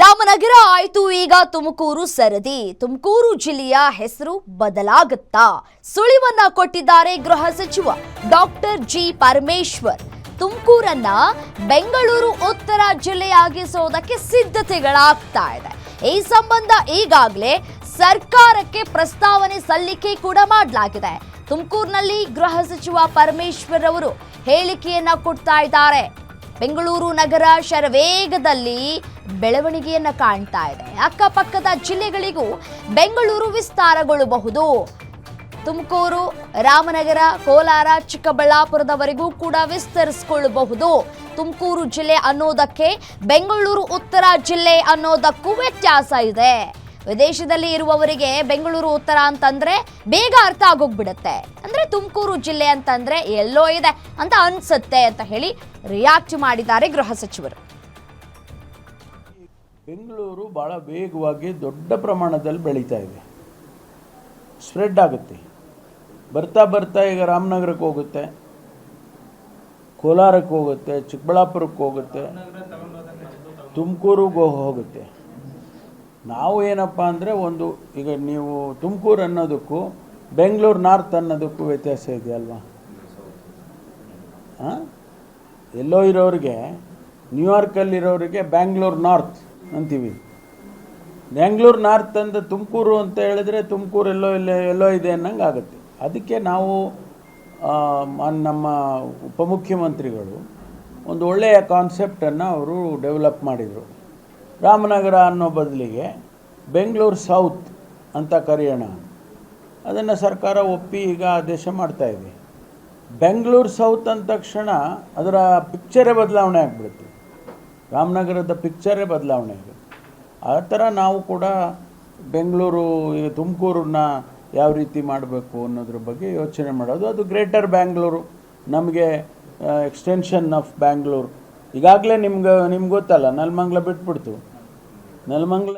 ರಾಮನಗರ ಆಯ್ತು. ಈಗ ತುಮಕೂರು ಸರದಿ. ತುಮಕೂರು ಜಿಲ್ಲೆಯ ಹೆಸರು ಬದಲಾಗುತ್ತಾ? ಸುಳಿವನ್ನ ಕೊಟ್ಟಿದ್ದಾರೆ ಗೃಹ ಸಚಿವ ಡಾಕ್ಟರ್ ಜಿ ಪರಮೇಶ್ವರ್. ತುಮಕೂರನ್ನ ಬೆಂಗಳೂರು ಉತ್ತರ ಜಿಲ್ಲೆಯಾಗಿಸೋದಕ್ಕೆ ಸಿದ್ಧತೆಗಳಾಗ್ತಾ ಇದೆ. ಈ ಸಂಬಂಧ ಈಗಾಗಲೇ ಸರ್ಕಾರಕ್ಕೆ ಪ್ರಸ್ತಾವನೆ ಸಲ್ಲಿಕೆ ಕೂಡ ಮಾಡಲಾಗಿದೆ. ತುಮಕೂರಿನಲ್ಲಿ ಗೃಹ ಸಚಿವ ಪರಮೇಶ್ವರ್ ಅವರು ಹೇಳಿಕೆಯನ್ನ ಕೊಡ್ತಾ ಇದ್ದಾರೆ. ಬೆಂಗಳೂರು ನಗರ ಶರವೇಗದಲ್ಲಿ ಬೆಳವಣಿಗೆಯನ್ನ ಕಾಣ್ತಾ ಇದೆ. ಅಕ್ಕಪಕ್ಕದ ಜಿಲ್ಲೆಗಳಿಗೂ ಬೆಂಗಳೂರು ವಿಸ್ತಾರಗೊಳ್ಳಬಹುದು. ತುಮಕೂರು, ರಾಮನಗರ, ಕೋಲಾರ, ಚಿಕ್ಕಬಳ್ಳಾಪುರದವರೆಗೂ ಕೂಡ ವಿಸ್ತರಿಸಿಕೊಳ್ಳಬಹುದು. ತುಮಕೂರು ಜಿಲ್ಲೆ ಅನ್ನೋದಕ್ಕೆ ಬೆಂಗಳೂರು ಉತ್ತರ ಜಿಲ್ಲೆ ಅನ್ನೋದಕ್ಕೂ ವ್ಯತ್ಯಾಸ ಇದೆ. ವಿದೇಶದಲ್ಲಿ ಇರುವವರಿಗೆ ಬೆಂಗಳೂರು ಉತ್ತರ ಅಂತಂದ್ರೆ ಬೇಗ ಅರ್ಥ ಆಗೋಗ್ಬಿಡುತ್ತೆ. ಅಂದ್ರೆ ತುಮಕೂರು ಜಿಲ್ಲೆ ಅಂತಂದ್ರೆ ಎಲ್ಲೋ ಇದೆ ಅಂತ ಅನ್ಸುತ್ತೆ ಅಂತ ಹೇಳಿ ರಿಯಾಕ್ಟ್ ಮಾಡಿದ್ದಾರೆ ಗೃಹ ಸಚಿವರು. ಬೆಂಗಳೂರು ಭಾಳ ವೇಗವಾಗಿ ದೊಡ್ಡ ಪ್ರಮಾಣದಲ್ಲಿ ಬೆಳೀತಾ ಇದೆ. ಸ್ಪ್ರೆಡ್ ಆಗುತ್ತೆ. ಬರ್ತಾ ಬರ್ತಾ ಈಗ ರಾಮನಗರಕ್ಕೆ ಹೋಗುತ್ತೆ. ಕೋಲಾರಕ್ಕೆ ಹೋಗುತ್ತೆ, ಚಿಕ್ಕಬಳ್ಳಾಪುರಕ್ಕೆ ಹೋಗುತ್ತೆ. ತುಮಕೂರಿಗೆ ಹೋಗುತ್ತೆ. ನಾವು ಏನಪ್ಪ ಅಂದರೆ ಒಂದು, ಈಗ ನೀವು ತುಮಕೂರು ಅನ್ನೋದಕ್ಕೂ ಬೆಂಗಳೂರು ನಾರ್ತ್ ಅನ್ನೋದಕ್ಕೂ ವ್ಯತ್ಯಾಸ ಇದೆಯಲ್ವಾ? ಹಾಂ? ಎಲ್ಲೋ ಇರೋರಿಗೆ, ನ್ಯೂಯಾರ್ಕಲ್ಲಿರೋರಿಗೆ ಬ್ಯಾಂಗ್ಳೂರು ನಾರ್ತ್ ಅಂತೀವಿ. ಬ್ಯಾಂಗ್ಳೂರು ನಾರ್ತ್ ಅಂದ ತುಮಕೂರು ಅಂತ ಹೇಳಿದ್ರೆ ತುಮಕೂರು ಎಲ್ಲೋ ಇಲ್ಲೇ, ಎಲ್ಲೋ ಇದೆ ಅನ್ನಂಗೆ ಆಗುತ್ತೆ. ಅದಕ್ಕೆ ನಾವು ನಮ್ಮ ಉಪಮುಖ್ಯಮಂತ್ರಿಗಳು ಒಂದು ಒಳ್ಳೆಯ ಕಾನ್ಸೆಪ್ಟನ್ನು ಅವರು ಡೆವಲಪ್ ಮಾಡಿದರು. ರಾಮನಗರ ಅನ್ನೋ ಬದಲಿಗೆ ಬೆಂಗಳೂರು ಸೌತ್ ಅಂತ ಕರೆಯೋಣ. ಅದನ್ನು ಸರ್ಕಾರ ಒಪ್ಪಿ ಈಗ ಆದೇಶ ಮಾಡ್ತಾಯಿದೆ ಬೆಂಗಳೂರು ಸೌತ್ ಅಂದ ತಕ್ಷಣ ಅದರ ಪಿಕ್ಚರೇ ಬದಲಾವಣೆ ಆಗಿಬಿಡುತ್ತೆ. ರಾಮನಗರದ ಪಿಕ್ಚರೇ ಬದಲಾವಣೆ ಆಗುತ್ತೆ ಆ ಥರ ನಾವು ಕೂಡ ಬೆಂಗಳೂರು ತುಮಕೂರನ್ನ ಯಾವ ರೀತಿ ಮಾಡಬೇಕು ಅನ್ನೋದ್ರ ಬಗ್ಗೆ ಯೋಚನೆ ಮಾಡೋದು. ಅದು ಗ್ರೇಟರ್ ಬ್ಯಾಂಗ್ಳೂರು. ನಮಗೆ ಎಕ್ಸ್ಟೆನ್ಷನ್ ಆಫ್ ಬ್ಯಾಂಗ್ಳೂರು. ಈಗಾಗಲೇ ನಿಮ್ಗೆ ನಿಮ್ಗೆ ಗೊತ್ತಲ್ಲ, ನಲ್ಮಂಗ್ಲ ಬಿಟ್ಬಿಡ್ತು. ನೆಲಮಂಗ್ಲ